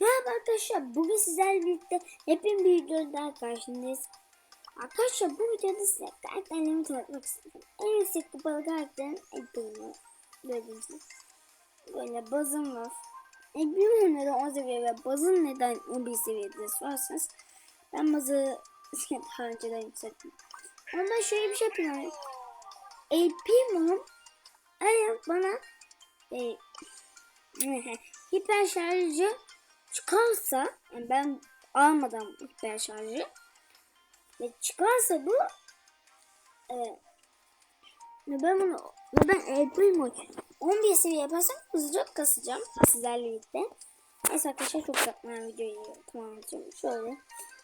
Merhaba arkadaşlar. Bugün sizlerle birlikte hepim bir videoda daha karşındayız. Arkadaşlar bu videoda size karakterlerimi tanıtmak istedim. En yüksek kupalı karakterin Apple'ını gördüğünüz. Böyle bazım var. E, bilmiyorum neden 10 seviye ve bazın neden 11 seviyede sorarsanız ben bazı daha önceden yükselttim. Ben şöyle bir şey yapıyorum. Apple'ım eğer bana e, hiper şarjı çıkarsa yani ben almadan hiper şarjı ve çıkarsa bu e, ve ben bunu ve ben El Primo 11 seviye yaparsam hızlıca kasacağım sizlerle birlikte. Neyse arkadaşlar çok uzatmayan videoyu tamamlayacağım. Şöyle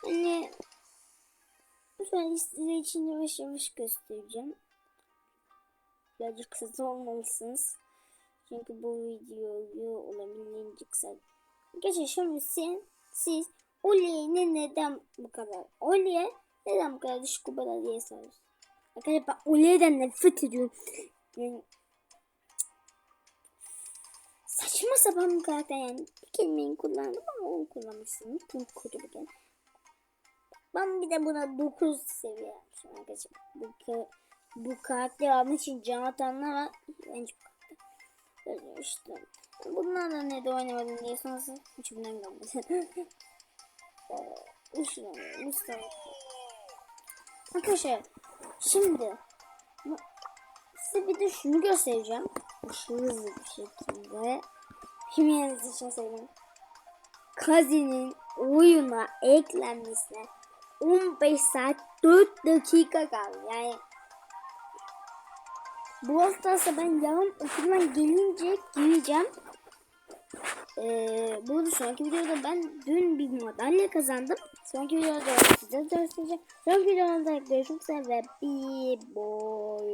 hani şöyle size için yavaş yavaş göstereceğim. Birazcık hızlı olmalısınız. Çünkü bu videoyu olabildiğince kısa. Geçen şimdi siz, siz Oli'ye neden bu kadar? Oli'ye neden bu kadar düşük kupada diye soruyorsunuz. Arkadaşlar ben Oli'den nefret ediyorum. Yani, saçma sapan bir karakter yani. Bir kelimeyi kullandım ama onu kullanmışsın. Bu kötü bir kelime. Ben bir de buna 9 seviye yapmışım arkadaşlar. Bu, bu karakter almak için can atanlar var. Bence bu karakter. İşte. Bunlarla ne de oynamadım diye sonrası içimden gelmedi. Üşüyorum. Mustafa. Arkadaşlar şimdi size bir de şunu göstereceğim. Hızlı bir şekilde. Bilmeyeniniz için söyleyeyim. Kazi'nin oyuna eklenmesine 15 saat 4 dakika kaldı. Yani bu hafta ben yarın okuldan gelince gireceğim. Ee, bu arada sonraki videoda ben dün bir madalya kazandım. Sonraki videoda size göstereceğim. Sonraki videoda görüşmek üzere ve bir boy.